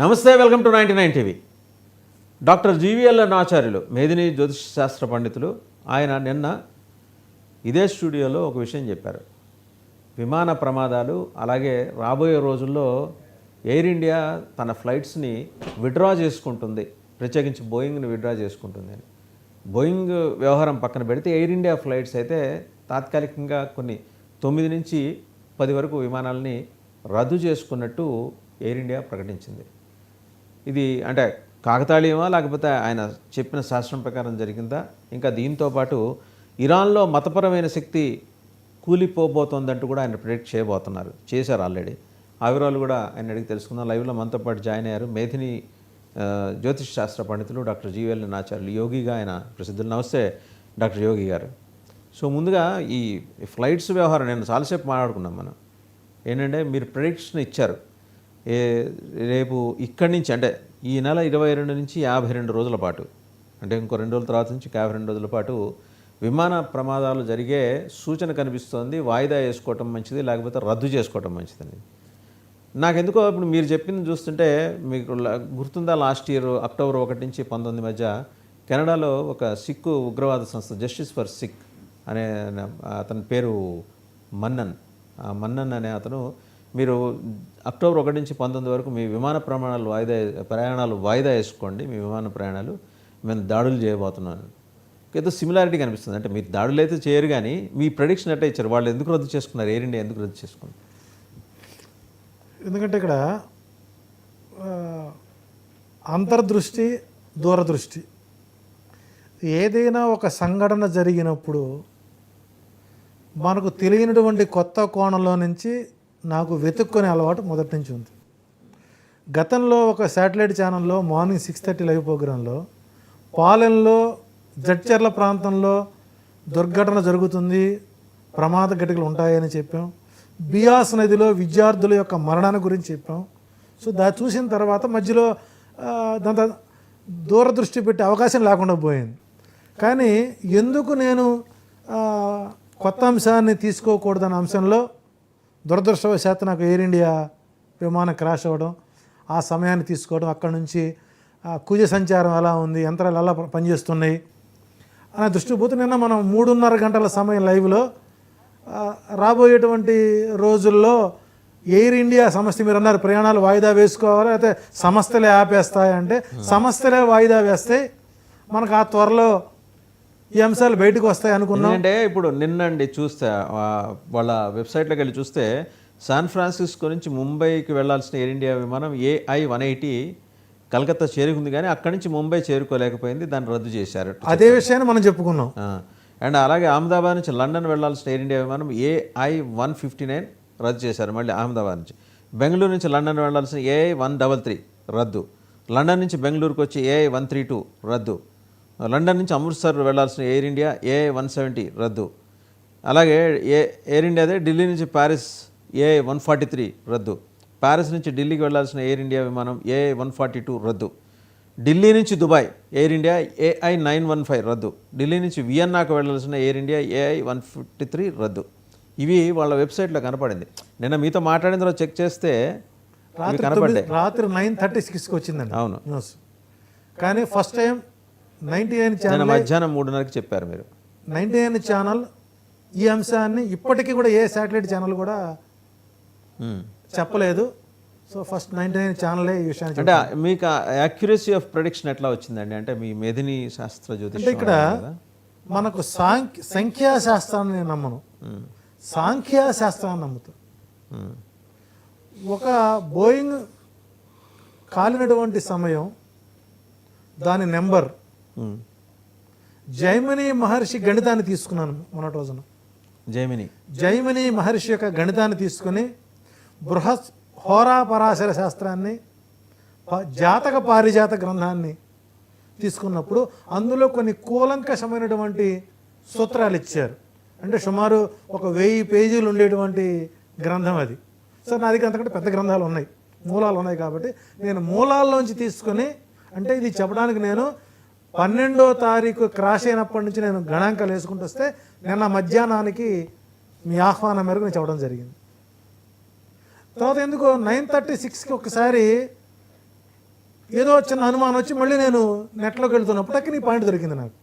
నమస్తే welcome to ninety nine TV. Doctor GVL Acharyulu మేదిని జ్యోతిష శాస్త్ర పండితులు. ఆయన నిన్న ఇదే స్టూడియోలో ఒక విషయం చెప్పారు. విమాన ప్రమాదాలు అలాగే రాబోయే రోజుల్లో ఎయిర్ ఇండియా తన ఫ్లైట్స్ని విడ్రా చేసుకుంటుంది. ప్రత్యేకించి బోయింగ్ని విడ్రా చేసుకుంటుంది అని. బోయింగ్ వ్యవహారం పక్కన పెడితే ఎయిర్ ఇండియా ఫ్లైట్స్ అయితే తాత్కాలికంగా కొన్ని తొమ్మిది నుంచి పది వరకు విమానాలని రద్దు చేసుకున్నట్టు ఎయిర్ ఇండియా ప్రకటించింది. ఇది అంటే కాకతాళీయమా లేకపోతే ఆయన చెప్పిన శాస్త్రం ప్రకారం జరిగిందా? ఇంకా దీంతో పాటు ఇరాన్లో మతపరమైన శక్తి కూలిపోబోతోందంటూ కూడా ఆయన ప్రిడిక్ట్ చేయబోతున్నారు. చేశారు ఆల్రెడీ. ఆ వివరాలు కూడా ఆయన అడిగి తెలుసుకుందాం. లైవ్లో మనతో పాటు జాయిన్ అయ్యారు మేధిని జ్యోతిష్ శాస్త్ర పండితులు డాక్టర్ జీవెల్ నాచార్యులు యోగిగా ఆయన ప్రసిద్ధులు. నమస్తే డాక్టర్ యోగి గారు. సో ముందుగా ఈ ఫ్లైట్స్ వ్యవహారం నేను చాలాసేపు మాట్లాడుకున్నాం మనం. ఏంటంటే మీరు ప్రిడిక్షన్ ఇచ్చారు. ఏ రేపు ఇక్కడి నుంచి అంటే ఈ నెల ఇరవై రెండు నుంచి యాభై రెండు రోజుల పాటు అంటే ఇంకో రెండు రోజుల తర్వాత నుంచి యాభై రెండు రోజుల పాటు విమాన ప్రమాదాలు జరిగే సూచన కనిపిస్తోంది. వాయిదా వేసుకోవటం మంచిది లేకపోతే రద్దు చేసుకోవటం మంచిదని నాకెందుకో ఇప్పుడు మీరు చెప్పింది చూస్తుంటే మీకు గుర్తుందా? లాస్ట్ ఇయర్ అక్టోబర్ ఒకటి నుంచి పంతొమ్మిది మధ్య కెనడాలో ఒక సిక్కు ఉగ్రవాద సంస్థ జస్టిస్ ఫర్ సిక్ అనే అతని పేరు మన్నన్. ఆ మన్నన్ అనే అతను మీరు అక్టోబర్ ఒకటి నుంచి పంతొమ్మిది వరకు మీ విమాన ప్రమాణాలు వాయిదా ప్రయాణాలు వాయిదా వేసుకోండి. మీ విమాన ప్రయాణాలు మేము దాడులు చేయబోతున్నాను. ఏదో సిమిలారిటీ కనిపిస్తుంది. అంటే మీరు దాడులు అయితే చేయరు కానీ మీ ప్రొడిక్షన్ అట్టే ఇచ్చారు. వాళ్ళు ఎందుకు రద్దు చేసుకున్నారు? ఎయిర్ ఇండియా ఎందుకు రద్దు చేసుకున్నారు ఎందుకంటే ఇక్కడ అంతర్దృష్టి దూరదృష్టి. ఏదైనా ఒక సంఘటన జరిగినప్పుడు మనకు తెలియనటువంటి కొత్త కోణంలో నుంచి నాకు వెతుక్కునే అలవాటు మొదటి నుంచి ఉంది. గతంలో ఒక శాటిలైట్ ఛానల్లో మార్నింగ్ సిక్స్ థర్టీ లైవ్ ప్రోగ్రాంలో పాలెంలో జడ్చర్ల ప్రాంతంలో దుర్ఘటన జరుగుతుంది ప్రమాద ఘటికలు ఉంటాయని చెప్పాం. బియాస్ నదిలో విద్యార్థుల యొక్క మరణాన్ని గురించి చెప్పాం. సో దా చూసిన తర్వాత మధ్యలో దాంత దూరదృష్టి పెట్టే అవకాశం లేకుండా పోయింది. కానీ ఎందుకు నేను కొత్త అంశాన్ని తీసుకోకూడదన్న అంశంలో దురదృష్టవశాత్తు నాకు ఎయిర్ ఇండియా విమానం క్రాష్ అవ్వడం ఆ సమయాన్ని తీసుకోవడం అక్కడ నుంచి కుజ సంచారం ఎలా ఉంది యంత్రాలు ఎలా పనిచేస్తున్నాయి అనే దృష్టి పోతే నిన్న మనం మూడున్నర గంటల సమయం లైవ్లో రాబోయేటువంటి రోజుల్లో ఎయిర్ ఇండియా సంస్థ మీరు అన్నారు ప్రయాణాలు వాయిదా వేసుకోవాలి అయితే సంస్థలే ఆపేస్తాయంటే సంస్థలే వాయిదా వేస్తే మనకు ఆ త్వరలో ఈ అంశాలు బయటకు వస్తాయి అనుకున్నాం. ఎందుకంటే ఇప్పుడు నిన్నండి చూస్తే వాళ్ళ వెబ్సైట్లోకి వెళ్ళి చూస్తే శాన్ ఫ్రాన్సిస్కో నుంచి ముంబైకి వెళ్ళాల్సిన ఎయిర్ ఇండియా విమానం ఏఐ వన్ ఎయిటీ కలకత్తా చేరుకుంది కానీ అక్కడి నుంచి ముంబై చేరుకోలేకపోయింది దాన్ని రద్దు చేశారు. అదే విషయాన్ని మనం చెప్పుకున్నాం. అండ్ అలాగే అహ్మదాబాద్ నుంచి లండన్ వెళ్ళాల్సిన ఎయిర్ ఇండియా విమానం ఏఐ వన్ ఫిఫ్టీ నైన్ రద్దు చేశారు మళ్ళీ అహ్మదాబాద్ నుంచి. బెంగళూరు నుంచి లండన్ వెళ్ళాల్సిన ఏఐ వన్ డబల్ త్రీ రద్దు. లండన్ నుంచి బెంగళూరుకు వచ్చి ఏఐ వన్ త్రీ టూ రద్దు. లండన్ నుంచి అమృత్సర్ వెళ్ళాల్సిన Air India AI one seventy రద్దు. అలాగే ఏ ఎయిర్ ఇండియాదే ఢిల్లీ నుంచి Paris AI one forty three రద్దు. ప్యారిస్ నుంచి ఢిల్లీకి వెళ్ళాల్సిన ఎయిర్ ఇండియా విమానం ఏఐ వన్ ఫార్టీ టూ రద్దు. ఢిల్లీ నుంచి Dubai Air India AI nine one five రద్దు. ఢిల్లీ నుంచి వియన్నాకు వెళ్ళాల్సిన Air India AI one fifty three రద్దు. ఇవి వాళ్ళ వెబ్సైట్లో కనపడింది. నిన్న మీతో మాట్లాడిన తర్వాత చెక్ చేస్తే రాత్రి నైన్ థర్టీ సిక్స్కి వచ్చిందండి అవును. కానీ first time ninety nine channel మధ్యాహ్నం మూడున్నరకి చెప్పారు మీరు నైంటీ నైన్ ఛానల్ ఈ అంశాన్ని ఇప్పటికీ కూడా ఏ శాటిలైట్ ఛానల్ కూడా. చెప్పలేదు సో ఫస్ట్ నైంటీ నైన్ ఛానలే ఈ విషయాన్ని అంటే మీకు యాక్యురసీ ఆఫ్ ప్రొడిక్షన్ ఎట్లా వచ్చిందండి అంటే మీ మెదిని శాస్త్ర అంటే జ్యోతిషం ఇక్కడ? మనకు సాంఖ్య సంఖ్యాశాస్త్రాన్ని నేను నమ్మను మ్మ్. సాంఖ్యాశాస్త్రాన్ని నమ్ముతాను మ్మ్. ఒక బోయింగ్ కాలినటువంటి సమయం దాని నెంబర్. జైమిని మహర్షి గణితాన్ని తీసుకున్నాను మొన్నటి రోజున. జైమిని. జైమిని మహర్షి యొక్క గణితాన్ని తీసుకుని బృహత్ హోరా పరాశర శాస్త్రాన్ని జాతక పారిజాత గ్రంథాన్ని తీసుకున్నప్పుడు అందులో కొన్ని కూలంకషమైనటువంటి సూత్రాలు ఇచ్చారు. అంటే సుమారు ఒక వెయ్యి పేజీలు ఉండేటువంటి గ్రంథం అది. సో నా దగ్గర అంతకంటే పెద్ద గ్రంథాలు ఉన్నాయి. మూలాలు ఉన్నాయి కాబట్టి నేను మూలాల్లోంచి తీసుకొని అంటే ఇది చెప్పడానికి నేను పన్నెండో తారీఖు క్రాష్ అయినప్పటి నుంచి నేను గణాంకాలు వేసుకుంటూ వస్తే నిన్న మధ్యాహ్నానికి మీ ఆహ్వానం మేరకు నేను చెప్పడం జరిగింది. తర్వాత ఎందుకో నైన్ థర్టీ సిక్స్కి ఒకసారి ఏదో చిన్న అనుమానం వచ్చి మళ్ళీ నేను నెట్లోకి వెళ్తున్నప్పుడు అక్కడ పాయింట్ దొరికింది నాకు.